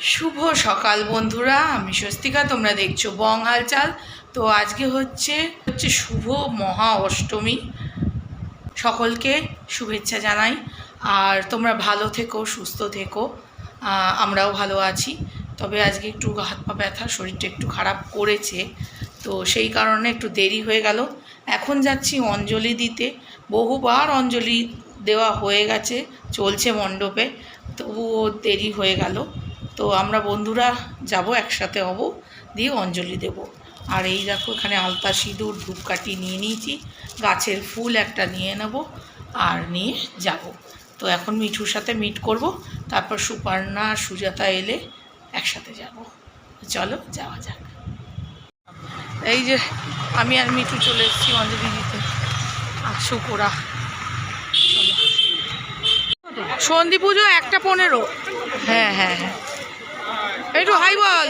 শুভ সকাল বন্ধুরা, আমি স্বস্তিকা, তোমরা দেখছ বং হালচাল তো আজকে হচ্ছে হচ্ছে শুভ মহা অষ্টমী। সকলকে শুভেচ্ছা জানাই। আর তোমরা ভালো থেকো, সুস্থ থেকো। আমরাও ভালো আছি। তবে আজকে একটু হাত পা ব্যথা, শরীরটা একটু খারাপ করেছে। তো সেই কারণে একটু দেরি হয়ে গেল। এখন যাচ্ছি অঞ্জলি দিতে। বহুবার অঞ্জলি দেওয়া হয়ে গেছে, চলছে মণ্ডপে। তবুও দেরি হয়ে গেল। তো আমরা বন্ধুরা যাব, একসাথে হব, দিয়ে অঞ্জলি দেব। আর এই দেখো, এখানে আলতা, সিঁদুর, ধূপকাঠি নিয়ে নিয়েছি। গাছের ফুল একটা নিয়ে নেব আর নিয়ে যাব। তো এখন মিঠুর সাথে মিট করব, তারপর সুপর্ণা, সুজাতা এলে একসাথে যাব। চলো, যাওয়া যাক। এই যে, আমি আর মিঠু চলে এসেছি অঞ্জলি দিতে। আর চলো। সন্ধি পুজো একটা পনেরো। হ্যাঁ হ্যাঁ হ্যাঁ। একটু হাই বল।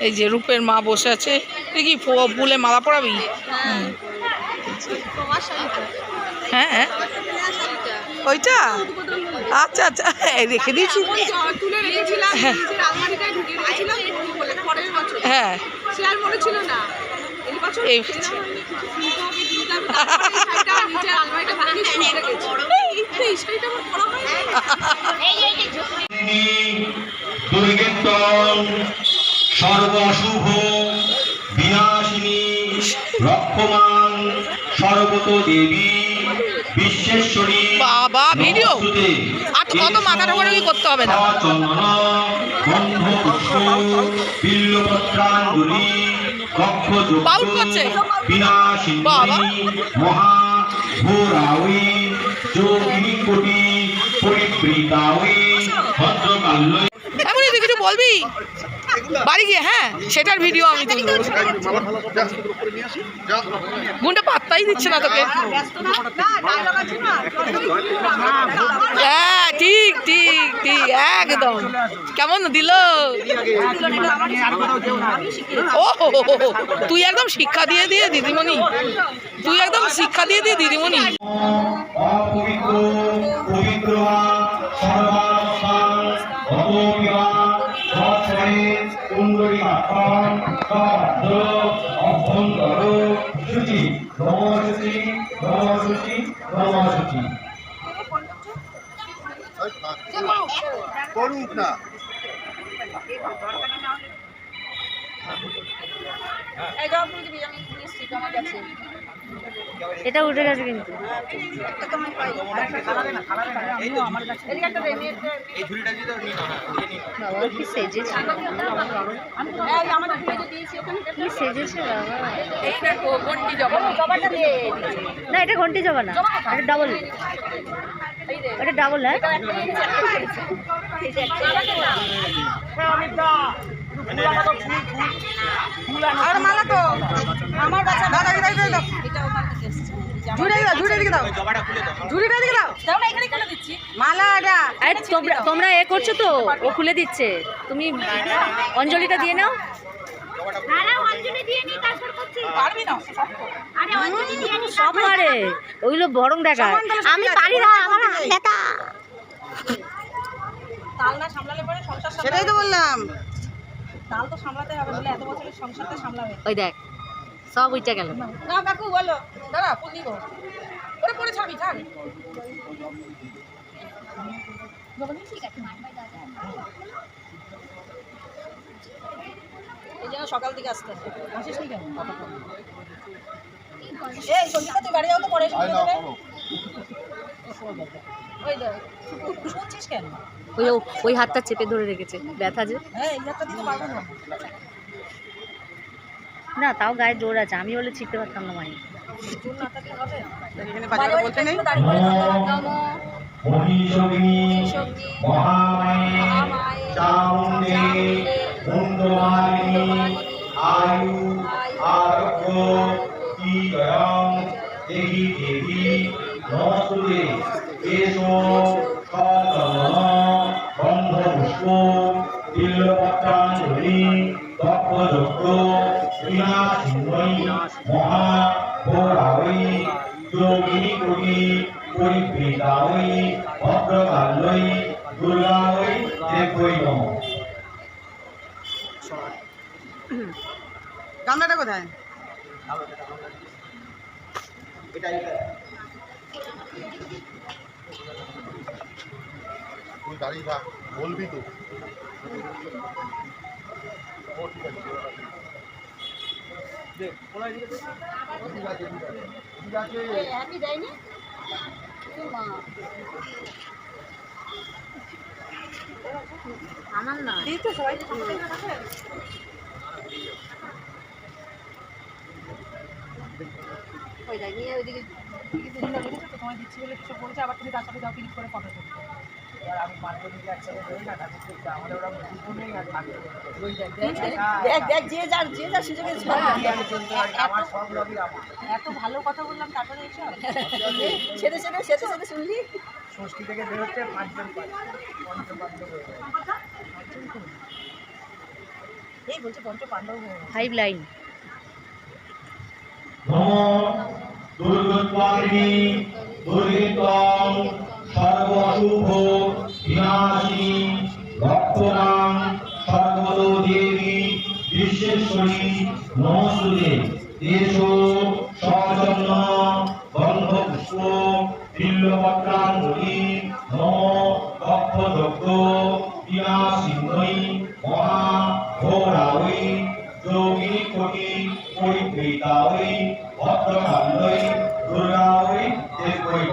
এই যে রূপের মা বসে আছে। দেখি ফুলে মালা হুম। হ্যাঁ হ্যাঁ। ওইটা? আচ্ছা আচ্ছা। রেখে দিয়েছি। হ্যাঁ। এই এই সেরা হয়নি, কিছু কিনতে হবে, কিনতে হবে। তারপরে এই শাড়িটা আমার নিচের আলমারিটা ভাঙিয়ে শুয়ে রেখেছি। এই তো এই শাড়িটা আমার পরা হয়নি। দুর্গেত্তম বিনাশিনী রক্ষমান সর্বত দেবী বিশ্বেশ্বরী বাবা, ভিডিও? আর তো কত মাথা ঢোকাঢুকি করতে হবে না। বাউল করছে? বিনাশিনী বাবা। মহা ঘোরাওই এমনই তুই কিছু বলবি? বাড়ি গিয়ে হ্যাঁ সেটার ভিডিও আমি তুলবো। গুনটা পাত্তাই দিচ্ছে না তোকে? হ্যাঁ ঠিক ঠিক ঠিক, একদম। কেমন দিল? ও, তুই একদম শিক্ষা দিয়ে দিয়ে দিদিমণি। তুই একদম শিক্ষা দিয়ে দিয়ে দিদিমণি। অপবিত্র পবিত্র সর্বাবস্থান ভগবিয়া সৎসরে কুণ্ডলী আত্মান সদ্য অভ্যন্তর শুচি। নমশুচি নমশুচি নমশুচি করুক না। এই দিবি, আমি নিচ্ছি, আমার কাছে। এটা উঠে গেছে কিন্তু। মেয়েটা- বাবা কি সেজেছে? এই আমাদের ফুলে যে দিয়েছি, ওখানে একটা- কি সেজেছে বাবা? এই দেখো, গন্ডি জবা। না এটা ঘন্টি যাবে না এটা ডাবল এটা ডাবল হ্যাঁ? আর মালা তো আমার বাচ্চা দাদা দাও। ঝুড়ে দিকে দাও ঝুড়িটা দিকে দাও। দাও। না এখানে খুলে দিচ্ছি। মালা এটা। আরে তোমরা তোমরা এ করছ তো? ও খুলে দিচ্ছে। তুমি অঞ্জলিটা দিয়ে নাও। পারবি সব পারে ওইগুলো বরং দেখায় আমি পারি না আমার ব্যথা তাল না সামলালে পরে সংসার সেটাই তো বললাম। তাল তো সামলাতে হবে বলে এত বছরের সংসারটা সামলাবে। ওই দেখ সব উইটা গেল। না কাকু বলো। দাদা ফুল দিব ওরে পরে ছাড়বি ছাড়। এই জন্য সকাল থেকে আসতে। আসিস নি কেন? এই সঞ্চিতা তুই বাড়ি যাও তো পরে ওই দেখ শুনছিস কেন? ওই ওই হাতটা চেপে ধরে রেখেছে ব্যথা যে। হ্যাঁ না। না তাও গায়ে জোর আছে আমি বলে ছিটতে পারতাম না মাই জোর না থাকলে হবে এখানে বাজারে বলতে নেই দাঁড়িয়ে পড়ে থাকো। নমো মহিষগিনী সবজি মহামায়ে মহামায়ে তো? মুন্ডমালিনী আয়ু আরোগ্য কীর্তয়ং দেহি দেবী নমস্তুতে এসো সচন্দন গন্ধপুষ্প বিল্লপত্রাঞ্জলি তপ্পযজ্ঞ বিনাশিন্ময়ী মহা ঘোরাবৈ যোগিনী কোটি পরিপ্রীতা ওই ভদ্রকাল্যই আমার যে যার যে যার সুযোগে এত ভালো কথা বললাম তারপরে এসব ছেড়ে ছেড়ে সেতে সেতে শুনলি? ষষ্ঠী থেকে বেরোচ্ছে পাঁচজন পঞ্চম পাঁচজন এই বলছে পঞ্চ পাণ্ডব হয়ে ফাইভ লাইন নম দুর্গোৎপাদিনী দুর্গিতং সর্বশুভ বিনাশিনী রক্তরাং সর্বতো দেবী বিশ্বেশ্বরী নমস্তুতে। এসো সচন্ন গন্ধ পুষ্প বিল্লপত্রাঞ্জলি নম ভক্তযজ্ঞ বিনাশিন্নই মহা ঘোরাওই যোগী কোটি পরিপ্রীতাওই ভদ্রকাল্যই দুর্গাওই দেবৈ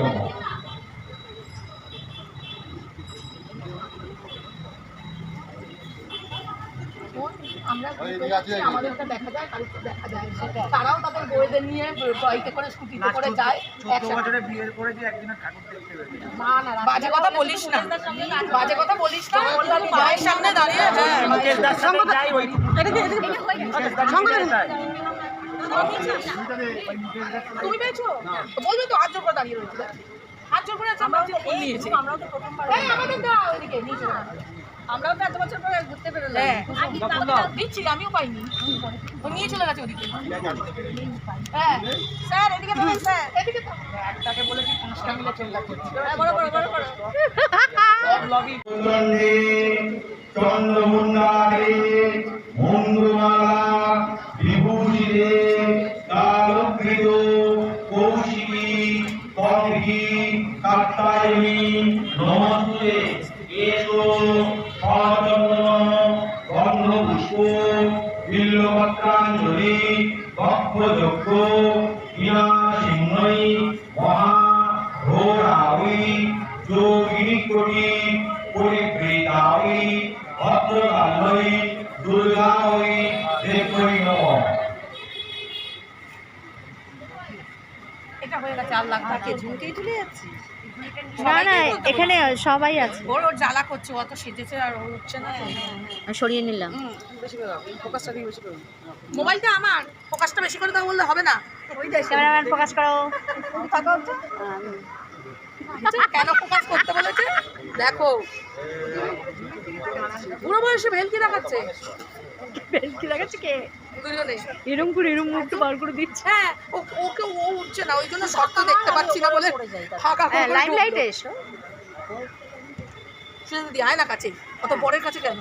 দেখা যায় দেখা যায়। তারাও তাদের বউদের নিয়ে বাইকে করে স্কুটিতে করে যায় একসাথে। না, না, রাত্রে বাজে কথা বলিস না। বাজে কথা বলিস না। মায়ের সামনে দাঁড়িয়ে হ্যাঁ তুমি পেয়েছ বলবে তো জোর করে দাঁড়িয়ে রয়েছে। জোর করে আমরা আমরাও তো প্রথমবার আমাদের দাও এদিকে। আমরাও তো এত বছর পরে ঘুরতে বেরোলাম। হ্যাঁ। দিচ্ছি আমিও পাইনি। ও নিয়ে চলে গেছে ওদিকে। হ্যাঁ। স্যার এদিকে দেবেন স্যার। এদিকে তো একটাকে বলেছি পাঁচটা মিলে চলে যাচ্ছে। বড় বড় বড় বড়। চন্দ্রমুন্ডারে বিভূষিরে কালকৃত কৌশিকী কাত্তায়নী নমস্তুতে। এসো। ভক্তযজ্ঞ বিনাশিন্নই মহা ঘোরাওই যোগিনী কোটি নমঃ। এটা হয়ে গেছে আর লাখ ঝুমকেই ঝুঁকেই তুলে যাচ্ছি? না না এখানে সবাই আছে। ওর ওর জ্বালা করছে অত সেজেছে আর ও উঠছে না। সরিয়ে নিলাম। করে দাও ফোকাসটা দিয়ে বেশি মোবাইলটা আমার ফোকাসটা বেশি করে দাও বললে হবে না। ওই দেখ ক্যামেরাম্যান ফোকাস করো। থাকা কেন ফোকাস করতে বলেছে? দেখো। বুড়ো বয়সে ভেলকি দেখাচ্ছে। ভেলকি দেখাচ্ছে কে? এরম করে এরম মুখটা বার করে দিচ্ছে। হ্যাঁ ও ওকে ও উঠছে না ওই জন্য শর্ত দেখতে পাচ্ছি না বলে ফাঁকা লাইট লাইটে এসো। শুনে দিদি আয় না কাছে। অত বরের কাছে কেন?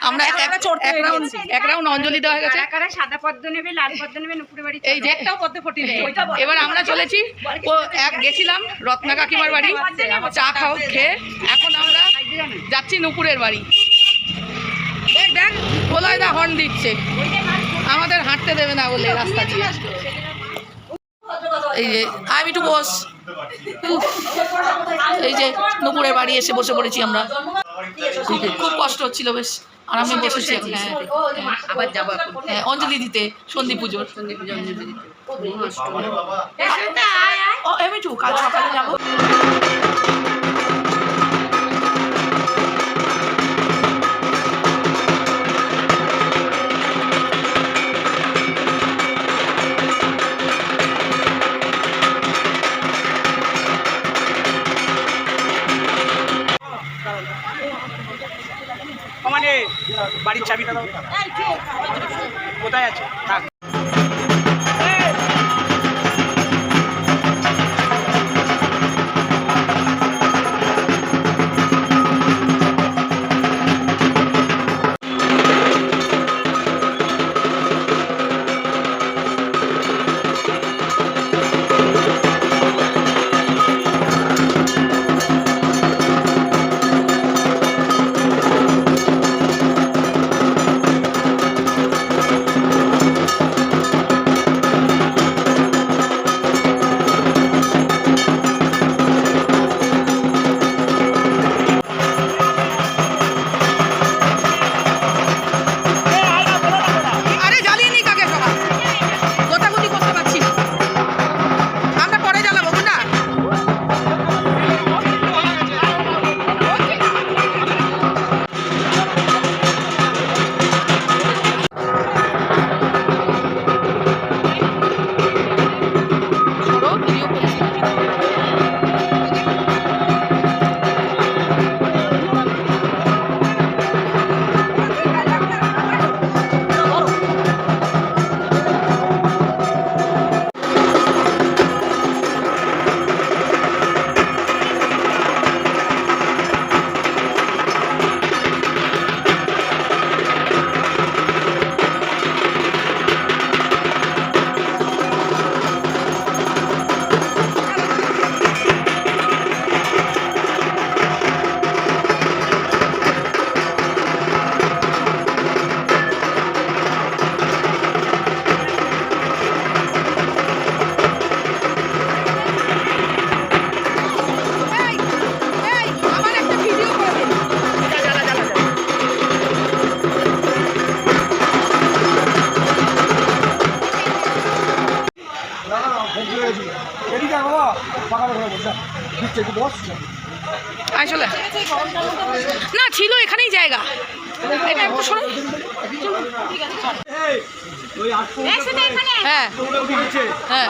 আমরা এক- এক- এক রাউন্ড এক রাউন্ড অঞ্জলি দেওয়া হয়ে গেছে। কারা সাদা পদ্ম নেবে লাল পদ্ম নেবে নুপুরে বাড়ি এই যে এবার আমরা চলেছি। এক গেছিলাম রত্না কাকিমার বাড়ি। চা খাও খেয়ে এখন আমরা যাচ্ছি নুপুরের বাড়ি। দেখ দেখ দা হর্ন দিচ্ছে। আমাদের হাঁটতে দেবে না বলে রাস্তা দিয়ে। এই যে আমি একটু বস। উফ, এই যে নুপুরের বাড়ি এসে বসে পড়েছি আমরা। খুব কষ্ট হচ্ছিল বেশ। আর আমি বসেছি হ্যাঁ আবার যাব এখন। হ্যাঁ, অঞ্জলি দিতে সন্ধি পুজোর। সন্ধি পুজো অঞ্জলি দিতে। কাল সকালে যাব। কোথায় আছে? থাক। আয়। না ছিল এখানেই জায়গা। এটা একটু এই হ্যাঁ। হ্যাঁ।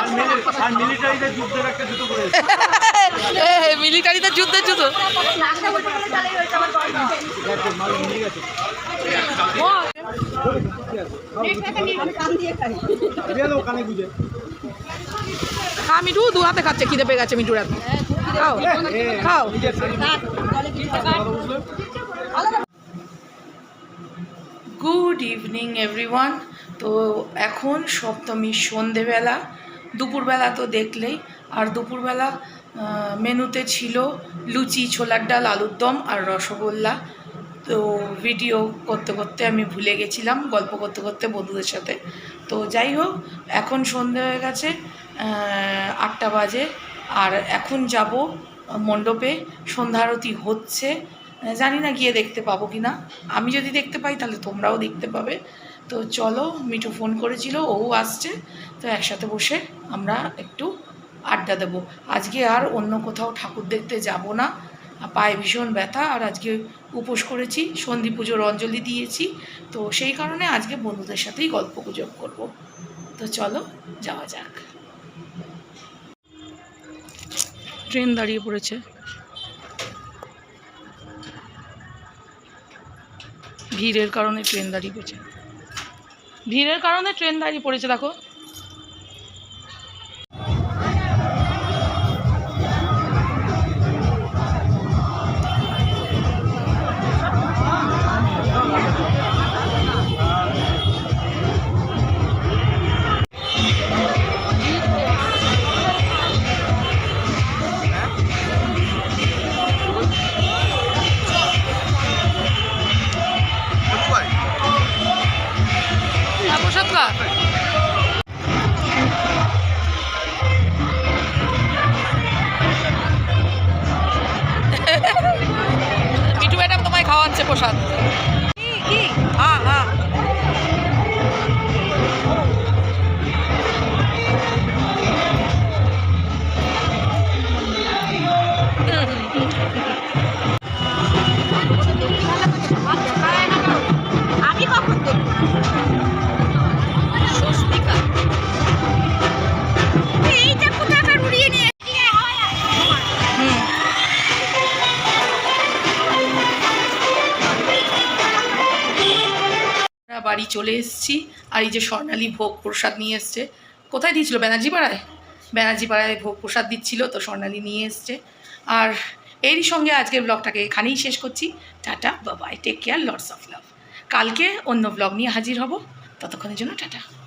আর মিলিটারিদের যুদ্ধের জুতো যুদ্ধ দিয়ে কানে গুঁজে খা মিঠু, দু হাতে খাচ্ছে, খিদে পেয়ে গেছে মিঠুর এখন খাও খাও। গুড ইভিনিং এভরিওয়ান তো এখন সপ্তমীর সন্ধেবেলা, দুপুরবেলা তো দেখলেই। আর দুপুরবেলা মেনুতে ছিল লুচি, ছোলার ডাল, আলুর দম আর রসগোল্লা। তো ভিডিও করতে করতে আমি ভুলে গেছিলাম, গল্প করতে করতে বন্ধুদের সাথে। তো যাই হোক, এখন সন্ধে হয়ে গেছে আটটা বাজে, আর এখন যাব মণ্ডপে, সন্ধ্যারতি হচ্ছে জানি না গিয়ে দেখতে পাবো কি না, আমি যদি দেখতে পাই তাহলে তোমরাও দেখতে পাবে, তো চলো, মিঠু ফোন করেছিল, ও আসছে, তো একসাথে বসে আমরা একটু আড্ডা দেবো, আজকে আর অন্য কোথাও ঠাকুর দেখতে যাব না পায়ে ভীষণ ব্যথা, আর আজকে উপোস করেছি, সন্ধি পুজোর অঞ্জলি দিয়েছি। তো সেই কারণে আজকে বন্ধুদের সাথেই গল্প গুজব করব। তো চলো, যাওয়া যাক। ট্রেন দাঁড়িয়ে পড়েছে। ভিড়ের কারণে ট্রেন দাঁড়িয়ে পড়েছে। ভিড়ের কারণে ট্রেন দাঁড়িয়ে পড়েছে, দেখো। বাড়ি চলে এসেছি, আর এই যে স্বর্ণালী ভোগ প্রসাদ নিয়ে এসছে। কোথায় দিয়েছিল? ব্যানার্জি পাড়ায় ব্যানার্জি পাড়ায় ভোগ প্রসাদ দিচ্ছিল, তো স্বর্ণালী নিয়ে এসছে। আর এরই সঙ্গে আজকের ব্লগটাকে এখানেই শেষ করছি। Tata Babai take care lords of love কালকে অন্য ব্লগ নিয়ে হাজির হব। ততক্ষণের জন্য টাটা।